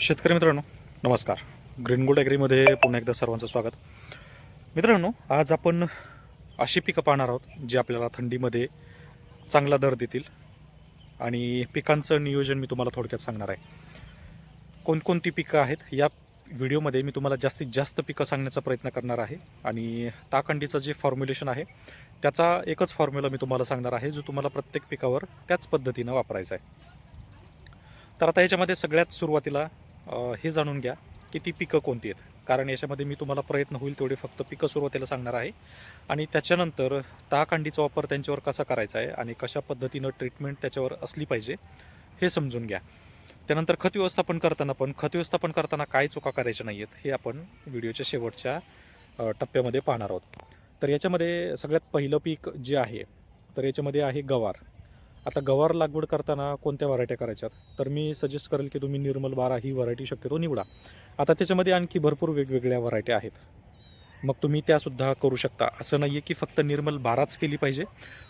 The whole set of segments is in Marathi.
शेतकरी मित्रांनो नमस्कार. ग्रीन गोल्ड ॲग्रीमध्ये पुन्हा एकदा सर्वांचं स्वागत. मित्रांनो आज आपण अशी पिकं पाहणार आहोत जी आपल्याला थंडीमध्ये चांगला दर देतील. आणि पिकांचं नियोजन मी तुम्हाला थोडक्यात सांगणार आहे. कोणकोणती पिकं आहेत या व्हिडिओमध्ये मी तुम्हाला जास्तीत जास्त पिकं सांगण्याचा प्रयत्न करणार आहे. आणि ताकंडीचं जे फॉर्म्युलेशन आहे त्याचा एकच फॉर्म्युला मी तुम्हाला सांगणार आहे जो तुम्हाला प्रत्येक पिकावर त्याच पद्धतीनं वापरायचा आहे. तर आता याच्यामध्ये सगळ्यात सुरुवातीला हे जाणून घ्या की ती पिकं कोणती आहेत. कारण याच्यामध्ये मी तुम्हाला प्रयत्न होईल तेवढे फक्त पिकं सुरुवातीला सांगणार आहे. आणि त्याच्यानंतर तहाकांडीचा वापर त्यांच्यावर कसा करायचा आहे आणि कशा पद्धतीनं ट्रीटमेंट त्याच्यावर असली पाहिजे हे समजून घ्या. त्यानंतर खत व्यवस्थापन करताना पण खत व्यवस्थापन करताना काय चुका करायच्या नाही आहेत हे आपण व्हिडिओच्या शेवटच्या टप्प्यामध्ये पाहणार आहोत. तर याच्यामध्ये सगळ्यात पहिलं पीक जे आहे तर याच्यामध्ये आहे गवार. आता गवार लागवड करताना कोणत्या व्हरायट्या करायच्यात? तर मी सजेस्ट करेल की तुम्ही निर्मल बारा ही व्हरायटी शक्यतो निवडा. आता त्याच्यामध्ये आणखी भरपूर वेगवेगळ्या व्हरायट्या आहेत. मग तुम्ही त्यासुद्धा करू शकता. असं नाही आहे की फक्त निर्मल बाराच केली पाहिजे.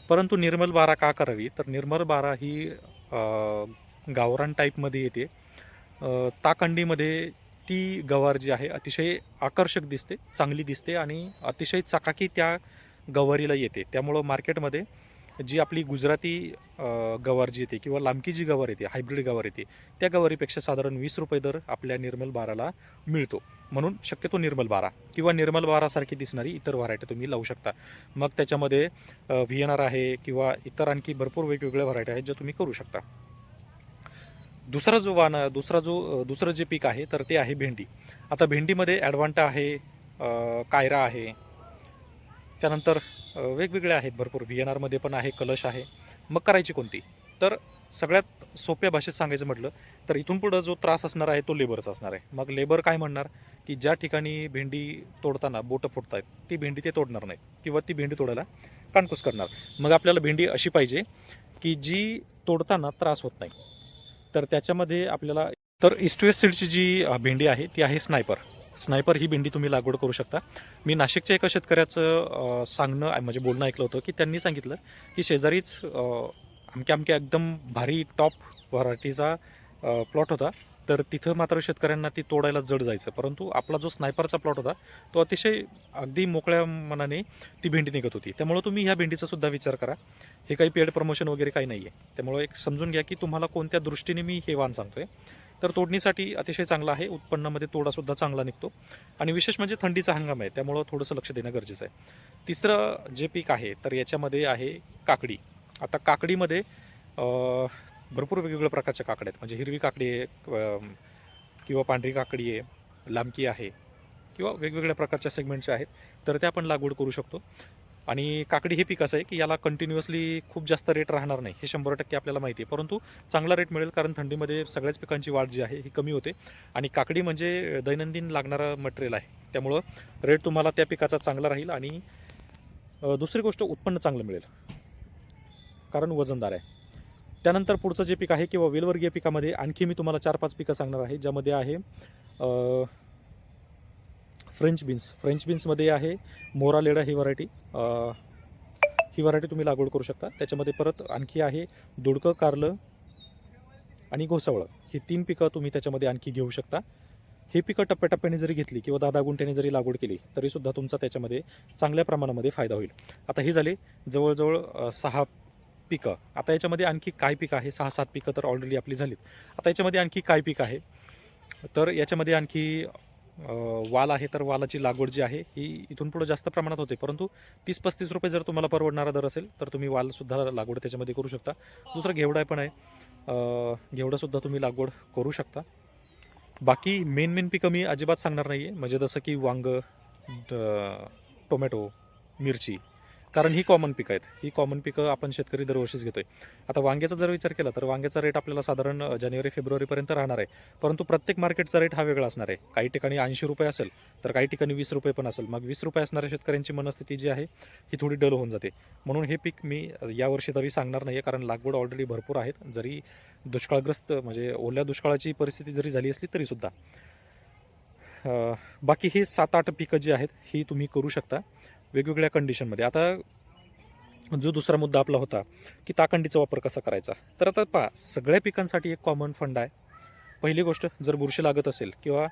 परंतु निर्मल बारा का करावी? तर निर्मल बारा ही गावरान टाईपमध्ये येते. ताकंडीमध्ये ती गवार जी आहे अतिशय आकर्षक दिसते चांगली दिसते आणि अतिशय चकाकी त्या गवारीला येते. त्यामुळं मार्केटमध्ये जी आपली गुजराती गवार जी येते किंवा लांबकी जी गवार येते हायब्रिड गवार येते त्या गवारीपेक्षा साधारण वीस रुपये दर आपल्या निर्मल बाराला मिळतो. म्हणून शक्यतो निर्मल बारा किंवा निर्मल बारासारखी दिसणारी इतर व्हरायटी तुम्ही लावू शकता. मग त्याच्यामध्ये व्ही एन आर आहे किंवा इतर आणखी भरपूर वेगवेगळ्या व्हरायटी आहेत ज्या तुम्ही करू शकता. दुसरा जो वाण दुसरा जो दुसरं जे पीक आहे तर ते आहे भेंडी. आता भेंडीमध्ये ॲडवांटा आहे कायरा आहे त्यानंतर वेगवेगळे आहेत भरपूर. व्ही एन आरमध्ये पण आहे कलश आहे. मग करायची कोणती? तर सगळ्यात सोप्या भाषेत सांगायचं म्हटलं तर इथून पुढं जो त्रास असणार आहे तो लेबरचा असणार आहे. मग लेबर काय म्हणणार? की ज्या ठिकाणी भेंडी तोडताना बोटं फुटत आहेत ती भेंडी ते तोडणार नाही किंवा ती भेंडी तोडायला कानकूस करणार. मग आपल्याला भेंडी अशी पाहिजे की जी तोडताना त्रास होत नाही. तर त्याच्यामध्ये आपल्याला तर इस्टवेस्ट सीडची जी भेंडी आहे ती आहे स्नायपर स्नायपर ही भेंडी तुम्ही लागवड करू शकता. मी नाशिकच्या एका शेतकऱ्याचं सांगणं म्हणजे बोलणं ऐकलं होतं की त्यांनी सांगितलं की शेजारीच अमक्या अमक्या एकदम भारी टॉप व्हरायटीचा प्लॉट होता. तर तिथं मात्र शेतकऱ्यांना ती तोडायला जड जायचं. परंतु आपला जो स्नायपरचा प्लॉट होता तो अतिशय अगदी मोकळ्या मनाने ती भेंडी निघत होती. त्यामुळं तुम्ही ह्या भेंडीचा सुद्धा विचार करा. हे काही पेड प्रमोशन वगैरे काही नाही आहे त्यामुळं एक समजून घ्या की तुम्हाला कोणत्या दृष्टीने मी हे वाण सांगतो आहे तर तोडणीसाठी अतिशय चांगला आहे. उत्पन्नामध्ये तोडासुद्धा चांगला निघतो. आणि विशेष म्हणजे थंडीचा हंगाम आहे. त्यामुळं थोडंसं लक्ष देणं गरजेचं आहे. तिसरं जे पीक आहे तर याच्यामध्ये आहे काकडी. आता काकडीमध्ये भरपूर वेगवेगळ्या प्रकारच्या काकड्या आहेत. म्हणजे हिरवी काकडी आहे किंवा पांढरी काकडी आहे लांबकी आहे किंवा वेगवेगळ्या प्रकारच्या सेगमेंटच्या आहेत. तर त्या आपण लागवड करू शकतो. आणि काकडी हे पीक असं आहे की याला कंटिन्युअसली खूप जास्त रेट राहणार नाही हे शंभर टक्के आपल्याला माहिती आहे. परंतु चांगला रेट मिळेल कारण थंडीमध्ये सगळ्याच पिकांची वाढ जी आहे ही कमी होते. आणि काकडी म्हणजे दैनंदिन लागणारं मटेरियल आहे. त्यामुळं रेट तुम्हाला त्या पिकाचा चांगला राहील आणि दुसरी गोष्ट उत्पन्न चांगलं मिळेल. कारण वजनदार आहे. त्यानंतर पुढचं जे पीक आहे किंवा वेलवर्गीय पिकामध्ये आणखी मी तुम्हाला चार पाच पिकं सांगणार आहे ज्यामध्ये आहे फ्रेंच बीन्स फ्रेंच बीन्समध्ये आहे मोरालेडा ही व्हरायटी ही व्हरायटी तुम्ही लागवड करू शकता. त्याच्यामध्ये परत आणखी आहे दोडकं कारलं आणि घोसावळं. ही तीन पिकं तुम्ही त्याच्यामध्ये आणखी घेऊ शकता. हे पिकं टप्प्याटप्प्याने जरी घेतली किंवा दहा दहा गुंठ्याने जरी लागवड केली तरीसुद्धा तुमचा त्याच्यामध्ये चांगल्या प्रमाणामध्ये फायदा होईल. आता हे झाले जवळजवळ सहा पिकं. आता याच्यामध्ये आणखी काय पिकं आहे? सहा सात पिकं तर ऑलरेडी आपली झालीत. आता याच्यामध्ये आणखी काय पीक आहे? तर याच्यामध्ये आणखी वाल आहे तर वालाची लागवड जी आहे ही इथून पुढे जास्त प्रमाणात होते. परंतु तीस पस्तीस रुपये जर तुम्हाला परवडणारा दर असेल तर तुम्ही वालसुद्धा लागवड त्याच्यामध्ये करू शकता. दुसरं घेवडा पण आहे. घेवडासुद्धा तुम्ही लागवड करू शकता. बाकी मेन मेन पिकं मी अजिबात सांगणार नाही आहे म्हणजे जसं की वांग टोमॅटो मिरची कारण ही कॉमन पिकं आहेत. ही कॉमन पिकं आपण शेतकरी दरवर्षीच घेतोय. आता वांग्याचा जर विचार केला तर वांग्याचा रेट आपल्याला साधारण जानेवारी फेब्रुवारीपर्यंत राहणार आहे. परंतु प्रत्येक मार्केटचा रेट हा वेगळा असणार आहे. काही ठिकाणी ऐंशी रुपये असेल तर काही ठिकाणी वीस रुपये पण असेल. मग वीस रुपये असणाऱ्या शेतकऱ्यांची मनस्थिती जी आहे ही थोडी डल होऊन जाते. म्हणून हे पीक मी यावर्षी तरी सांगणार नाही आहे कारण लागवड ऑलरेडी भरपूर आहेत. जरी दुष्काळग्रस्त म्हणजे ओल्या दुष्काळाची परिस्थिती जरी झाली असली तरीसुद्धा बाकी ही सात आठ पिकं जी आहेत ही तुम्ही करू शकता. वेगवेगळ्या कंडिशनमध्ये आता जो दुसरा मुद्दा आपला होता की ताकंडीचा वापर कसा करायचा? तर आता पहा सगळ्या पिकांसाठी एक कॉमन फंड आहे. पहिली गोष्ट जर बुरशी लागत असेल किंवा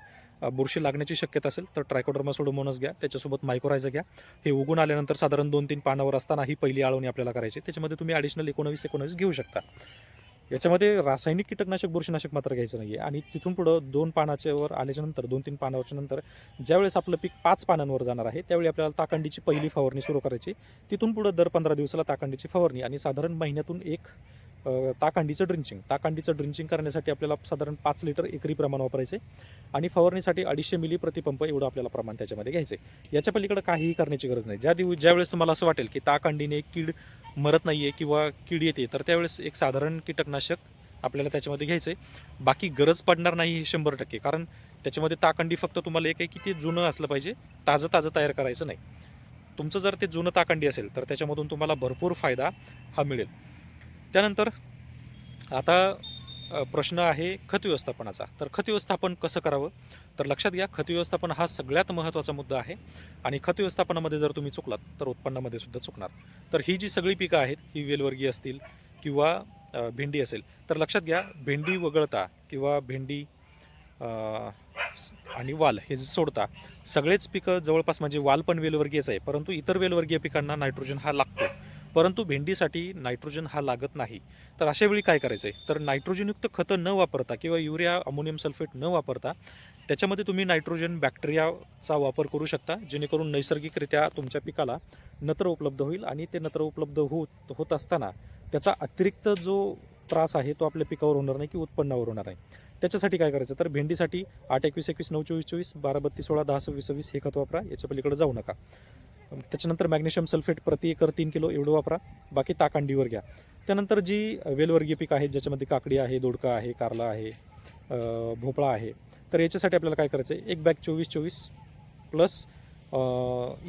बुरशी लागण्याची शक्यता असेल तर ट्रायकोडर्मा सोडोमोनस घ्या त्याच्यासोबत मायक्रोरायझा घ्या. हे उगून आल्यानंतर साधारण दोन तीन पानावर असताना ही पहिली आळवणी आपल्याला करायची त्याच्यामध्ये तुम्ही ॲडिशनल एकोणवीस एकोणवीस घेऊ शकता. याच्यामध्ये रासायनिक कीटकनाशक बुरशीनाशक मात्र घ्यायचं नाही आहे आणि तिथून पुढं दोन पानाच्यावर आल्याच्यानंतर दोन तीन पानावरच्या नंतर ज्यावेळेस आपलं पीक पाच पानांवर जाणार आहे त्यावेळी आपल्याला ताकंडीची पहिली फवारणी सुरू करायची. तिथून पुढं दर पंधरा दिवसाला ताकंडीची फवारणी आणि साधारण महिन्यातून एक ताकांडीचं ड्रिंचिंग ताकांडीचं ड्रिंचिंग करण्यासाठी आपल्याला साधारण पाच लिटर एकरी प्रमाण वापरायचे आणि फवारणीसाठी अडीचशे मिली प्रतिपंप एवढं आपल्याला प्रमाण त्याच्यामध्ये घ्यायचं आहे याच्या पलीकडे काहीही करण्याची गरज नाही. ज्या दिवस ज्यावेळेस तुम्हाला असं वाटेल की ताकांडीने कीड मरत नाही आहे किंवा कीड येते तर त्यावेळेस एक साधारण कीटकनाशक आपल्याला त्याच्यामध्ये घ्यायचं आहे बाकी गरज पडणार नाही हे शंभर टक्के कारण त्याच्यामध्ये ताकंडी फक्त तुम्हाला एक आहे की ते जुनं असलं पाहिजे ताजं ताजं तयार करायचं नाही. तुमचं जर ते जुनं ताकंडी असेल तर त्याच्यामधून तुम्हाला भरपूर फायदा हा मिळेल. त्यानंतर आता प्रश्न आहे खत व्यवस्थापनाचा. तर खत व्यवस्थापन कसं करावं? तर लक्षात घ्या खत व्यवस्थापन हा सगळ्यात महत्त्वाचा मुद्दा आहे आणि खत व्यवस्थापनामध्ये जर तुम्ही चुकलात तर उत्पन्नामध्ये सुद्धा चुकणार. तर ही जी सगळी पिकं आहेत ही वेलवर्गीय असतील किंवा भेंडी असेल तर लक्षात घ्या भेंडी वगळता किंवा भेंडी आणि वाल हे जे सोडता सगळेच पिकं जवळपास म्हणजे वाल पण वेलवर्गीयच आहे परंतु इतर वेलवर्गीय पिकांना नायट्रोजन हा लागतो. परंतु भेंडीसाठी नायट्रोजन हा लागत नाही. तर अशा वेळी काय करायचं आहे तर नायट्रोजनयुक्त खतं न वापरता किंवा युरिया अमोनियम सल्फेट न वापरता त्याच्यामध्ये तुम्ही नायट्रोजन बॅक्टेरियाचा वापर करू शकता जेणेकरून नैसर्गिकरित्या तुमच्या पिकाला नत्र उपलब्ध होईल आणि ते नत्र उपलब्ध होत होत असताना त्याचा अतिरिक्त जो त्रास आहे तो आपल्या पिकावर होणार नाही की उत्पन्नावर होणार नाही. त्याच्यासाठी काय करायचं? तर भेंडीसाठी आठ एकवीस एकवीस नऊ चोवीस चोवीस बारा बत्तीस सोळा दहा सव्वीस सव्वीस हे खत वापरा. याच्या पलीकडे जाऊ नका. त्याच्यानंतर मॅग्नेशियम सल्फेट प्रति एकर तीन किलो एवढं वापरा. बाकी ताकांडीवर घ्या. त्यानंतर जी वेलवर्गीय पिकं आहेत ज्याच्यामध्ये काकडी आहे दोडका आहे कारला आहे भोपळा आहे तर याच्यासाठी आपल्याला काय करायचं आहे एक बॅग चोवीस चोवीस प्लस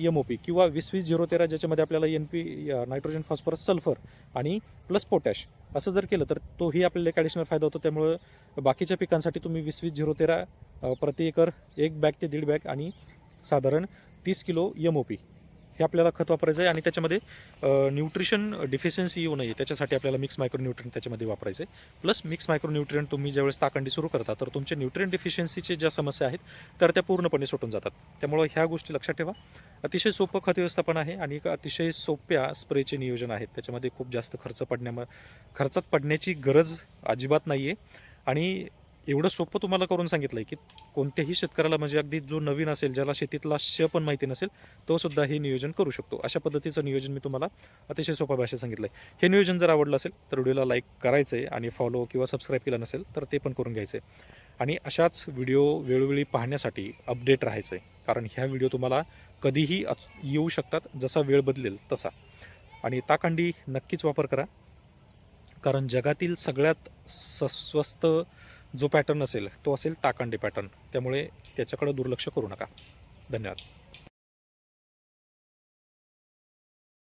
एम ओ पी किंवा वीस वीस झिरो तेरा ज्याच्यामध्ये आपल्याला N P nitrogen phosphorus sulphur आणि प्लस पोटॅश असं जर केलं तर तोही आपल्याला एक ॲडिशनल फायदा होतो. त्यामुळं बाकीच्या पिकांसाठी तुम्ही वीस वीस झिरो तेरा प्रति एकर एक बॅग ते दीड बॅग आणि साधारण तीस किलो एम ओ पी हे आपल्याला खत वापरायचं आहे आणि त्याच्यामध्ये न्यूट्रिशन डिफिशियन्सी येऊ नये. त्याच्यासाठी आपल्याला मिक्स मायक्रोन्यूट्रियन त्याच्यामध्ये वापरायचे प्लस मिक्स मायक्रोन्यूट्रियन तुम्ही ज्यावेळेस ताकंडी सुरू करता तर तुमचे न्यूट्रियन डिफिशियन्सीचे ज्या समस्या आहेत तर त्या पूर्णपणे सुटून जातात. त्यामुळं ह्या गोष्टी लक्षात ठेवा. अतिशय सोपं खत व्यवस्थापन आहे आणि एक अतिशय सोप्या स्प्रेचे नियोजन आहेत. त्याच्यामध्ये खूप जास्त खर्च पडण्याम खर्चात पडण्याची गरज अजिबात नाही आहे आणि एवढं सोपं तुम्हाला करून सांगितलं आहे की कोणत्याही शेतकऱ्याला म्हणजे अगदी जो नवीन असेल ज्याला शेतीतला श पण माहिती नसेल तो सुद्धा हे नियोजन करू शकतो. अशा पद्धतीचं नियोजन मी तुम्हाला अतिशय सोप्या भाषेत सांगितलं आहे हे नियोजन जर आवडलं असेल तर व्हिडिओला लाईक करायचं आहे आणि फॉलो किंवा सबस्क्राईब केलं नसेल तर ते पण करून घ्यायचं आहे आणि अशाच व्हिडिओ वेळोवेळी पाहण्यासाठी अपडेट राहायचं आहे कारण ह्या व्हिडिओ तुम्हाला कधीही येऊ शकतात जसा वेळ बदलेल तसा. आणि ताकांडी नक्कीच वापर करा. कारण जगातील सगळ्यात सस्वस्त स्वस्त जो पॅटर्न असेल तो असेल ताकांडी पॅटर्न त्यामुळे त्याच्याकडे दुर्लक्ष करू नका. धन्यवाद.